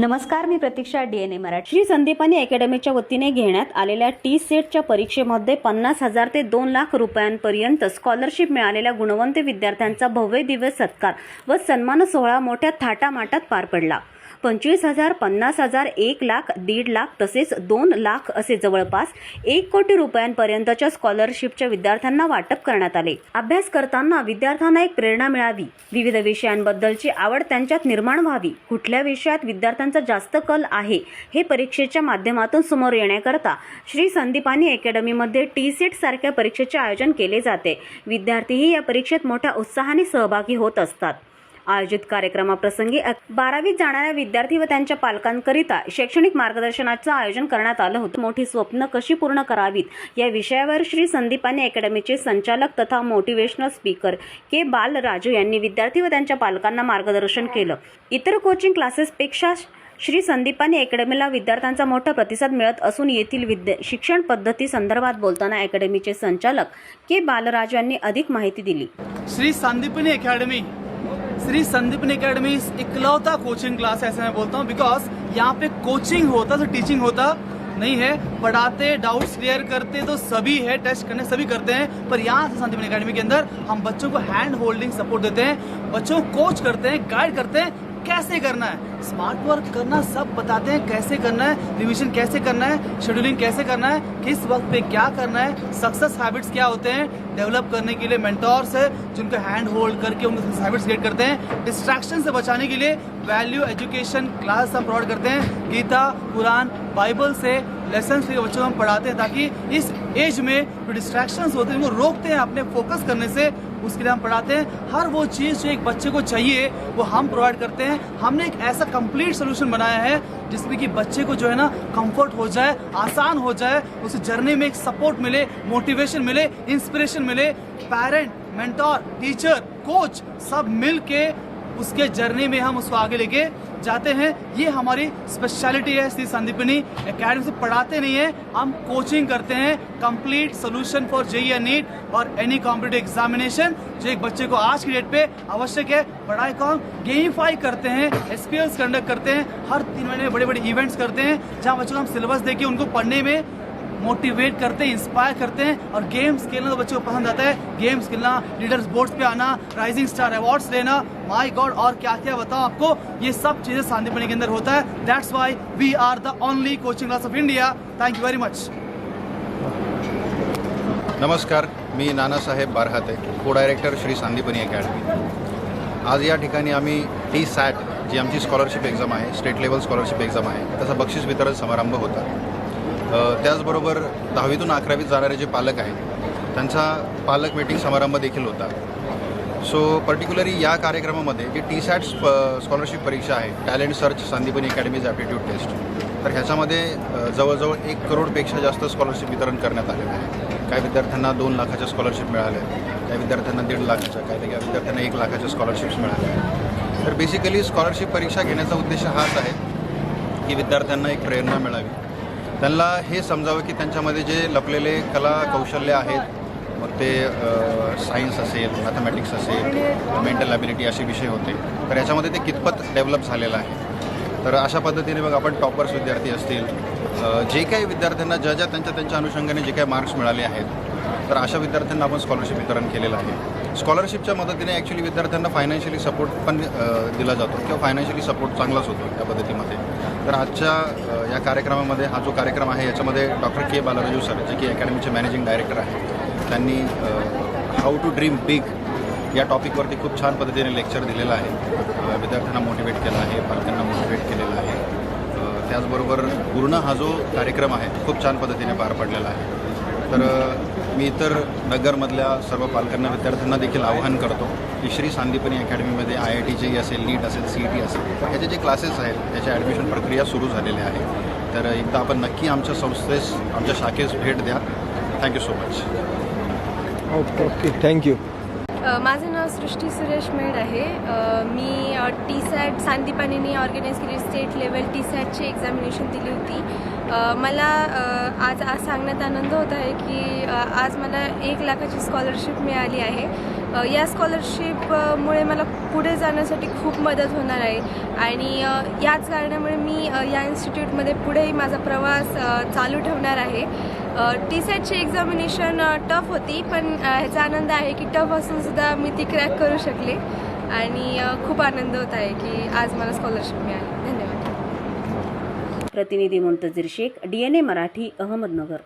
नमस्कार मी Pratiksha D N A Marathi. Shri Sandipani अकॅडमीच्या वतीने घेण्यात आलेल्या टी सेटच्या परीक्षेमध्ये पन्नास हजार ते दोन लाख रुपयांपर्यंत स्कॉलरशिप मिळालेल्या गुणवंत विद्यार्थ्यांचा भव्य दिव्य सत्कार व सन्मान सोहळा मोठ्या थाटामाटात पार पडला. पंचवीस हजार पन्नास हजार एक लाख दीड लाख तसेच दोन लाख असे जवळपास एक कोटी रुपयांपर्यंतच्या स्कॉलरशिपच्या विद्यार्थ्यांना वाटप करण्यात आले. अभ्यास करताना विद्यार्थ्यांना एक प्रेरणा मिळावी. विविध विषयांबद्दलची आवड त्यांच्यात निर्माण व्हावी. कुठल्या विषयात विद्यार्थ्यांचा जास्त कल आहे हे परीक्षेच्या माध्यमातून समोर येण्याकरता श्री संदीपानी अकॅडमीमध्ये टी सीट सारख्या परीक्षेचे आयोजन केले जाते. विद्यार्थीही या परीक्षेत मोठ्या उत्साहाने सहभागी होत असतात. आयोजित कार्यक्रमाप्रसंगी बारावीत जाणाऱ्या विद्यार्थी व त्यांच्या पालकांकरिता शैक्षणिक मार्गदर्शनाचं आयोजन करण्यात आलं होतं. मोठी स्वप्न कशी पूर्ण करावीत? या विषयावर श्री संदीपानी अकॅडमीचे संचालक तथा मोटिवेशनल स्पीकर के बालराजू यांनी विद्यार्थी व त्यांच्या पालकांना मार्गदर्शन केलं. इतर कोचिंग क्लासेसपेक्षा श्री संदीपानी अकॅडमीला विद्यार्थ्यांचा मोठा प्रतिसाद मिळत असून येथील विद्या शिक्षण पद्धती संदर्भात बोलताना अकॅडमीचे संचालक के बालराज यांनी अधिक माहिती दिली. श्री संदीपनी अकॅडमी श्री संदीपनी अकेडमी इकलौता कोचिंग क्लास ऐसे मैं बोलता हूँ बिकॉज़ यहाँ पे कोचिंग होता तो टीचिंग होता नहीं है। पढ़ाते डाउट्स क्लियर करते तो सभी है टेस्ट करने सभी करते हैं। पर यहाँ से संदीपनी अकेडमी के अंदर हम बच्चों को हैंड होल्डिंग सपोर्ट देते हैं, बच्चों को कोच करते हैं गाइड करते हैं कैसे करना है? स्मार्ट वर्क करना, सब बताते हैं कैसे करना है रिवीजन कैसे करना है शेड्यूलिंग कैसे करना है, किस वक्त पे क्या करना है सक्सेस हैबिट्स क्या होते हैं डेवलप करने के लिए मेंटोर्स है, जिनको हैंड होल्ड करके उनको हैबिट्स क्रिएट करते हैं डिस्ट्रैक्शन से बचाने के लिए वैल्यू एजुकेशन क्लास हम प्रोवाइड करते हैं, गीता, कुरान बाइबल से लेसन के बच्चों को हम पढ़ाते हैं, ताकि इस एज में जो डिस्ट्रैक्शंस होते हैं उनको रोकते हैं अपने फोकस करने से उसके लिए हम पढ़ाते हैं। हर वो चीज़ जो एक बच्चे को चाहिए, वो हम प्रोवाइड करते हैं। हमने एक ऐसा कंप्लीट सोल्यूशन बनाया है, जिसमें कि बच्चे को जो है ना कंफर्ट हो जाए, आसान हो जाए, उस जर्नी में एक सपोर्ट मिले मोटिवेशन मिले इंस्पिरेशन मिले। पेरेंट मेंटोर टीचर कोच सब मिल के उसके जर्नी में हम उसको आगे लेके जाते हैं। ये हमारी स्पेशलिटी है श्री संदीपनी। एकेडमी से पढ़ाते नहीं है। हम कोचिंग करते हैं। Complete solution for JEE NEET और एनी कॉम्पिटेटिव एग्जामिनेशन जो एक बच्चे को आज की डेट पे आवश्यक है। पढ़ाई को हम गेमिफाई करते हैं। एसपीएल्स कंडक्ट करते हैं। हर तीन महीने में बड़े बड़े इवेंट्स करते हैं। जहाँ बच्चों को हम सिलेबस देके उनको पढ़ने में मोटिवेट करते हैं इंस्पायर करते हैं और गेम्स खेलना तो बच्चों को पसंद आता है। गेम्स खेलना लीडर्स बोर्ड्स पे आना राइजिंग स्टार अवार्ड्स लेना। माय गॉड और क्या क्या बताऊँ आपको? ये सब चीज़ें शांतिपनी के अंदर होता है। That's why we are the only coaching class of India thank you very much नमस्कार, मी नानासाहेब बारहाते को डायरेक्टर श्री सांदीपनी अकॅडमी आज या ठिकाणी आम्ही टी सॅट जी आमची स्कॉलरशिप एक्झाम आहे स्टेट लेवल स्कॉलरशिप एक्झाम आहे, त्याचा बक्षीस वितरण समारंभ होता. त्याचबरोबर दहावीतून अकरावीत जाणारे जे पालक आहेत त्यांचा पालक मीटिंग समारंभ देखील होता. सो पर्टिक्युलरली या कार्यक्रमामध्ये जी टी सॅट स्कॉलरशिप परीक्षा आहे talent search Sandipani academy's aptitude test तर ह्याच्यामध्ये जवळजवळ एक करोडपेक्षा जास्त स्कॉलरशिप वितरण करण्यात आलेलं आहे. काही विद्यार्थ्यांना दोन लाखाच्या स्कॉलरशिप मिळाल्या काही विद्यार्थ्यांना दीड लाखाच्या काही काही विद्यार्थ्यांना एक लाखाच्या स्कॉलरशिप्स मिळाल्या तर बेसिकली स्कॉलरशिप परीक्षा घेण्याचा उद्देश हाच आहे की विद्यार्थ्यांना एक प्रेरणा मिळावी. त्यांना हे समजावं की त्यांच्यामध्ये जे लपलेले कला कौशल्य आहेत मग ते सायन्स असेल मॅथमॅटिक्स असेल मेंटल ॲबिलिटी असे विषय होते. तर याच्यामध्ये ते कितपत डेव्हलप झालेलं आहे? तर अशा पद्धतीने मग आपण टॉपर्स विद्यार्थी असतील जे काही विद्यार्थ्यांना ज्या ज्या त्यांच्या त्यांच्या अनुषंगाने जे काही मार्क्स मिळाले आहेत तर अशा विद्यार्थ्यांना आपण स्कॉलरशिप वितरण केलेलं आहे. स्कॉलरशिपच्या मदतीने ॲक्च्युली विद्यार्थ्यांना फायनान्शियली सपोर्ट पण दिला जातो किंवा फायनान्शियली सपोर्ट चांगलाच होतो त्या पद्धतीमध्ये. तर आजच्या या कार्यक्रमामध्ये हा जो कार्यक्रम आहे याच्यामध्ये डॉक्टर के बालाराजू सर जे की अकॅडमीचे मॅनेजिंग डायरेक्टर आहेत त्यांनी हाऊ टू ड्रीम बिग या टॉपिकवरती खूप छान पद्धतीने लेक्चर दिलेलं आहे. विद्यार्थ्यांना मोटिवेट केलं आहे पालकांना मोटिवेट केलेलं आहे. त्याचबरोबर पूर्ण हा जो कार्यक्रम आहे खूप छान पद्धतीने पार पडलेला आहे. तर मी इतर नगरमधल्या सर्व पालकांना विद्यार्थ्यांना देखील आवाहन करतो की श्री सांदीपनी अकॅडमीमध्ये आय आय टी जे असेल नीट असेल सी ई टी असेल ह्याचे जे क्लासेस आहेत त्याच्या ॲडमिशन प्रक्रिया सुरू झालेल्या आहे. तर एकदा आपण नक्की आमच्या संस्थेस आमच्या शाखेस भेट द्या. Thank you so much. Okay okay. Thank you. माझं नाव सृष्टी सुरेश मेड आहे. मी टी सॅट सांदीपानीने ऑर्गनाईज केली स्टेट लेवल टी सॅटची एक्झामिनेशन दिली होती. मला आज आज सांगण्यात आनंद होत आहे की आज मला एक लाखाची स्कॉलरशिप मिळाली आहे. या स्कॉलरशिपमुळे मला पुढे जाण्यासाठी खूप मदत होणार आहे. आणि याच कारणामुळे मी या इन्स्टिट्यूटमध्ये पुढेही माझा प्रवास चालू ठेवणार आहे. टी सेटची एक्झामिनेशन टफ होती पण ह्याचा आनंद आहे की टफ असून सुद्धा मी ती क्रॅक करू शकले. आणि खूप आनंद होत आहे की आज मला स्कॉलरशिप मिळाली. धन्यवाद. प्रतिनिधी मुंतजीर शेख डीएनए मराठी अहमदनगर.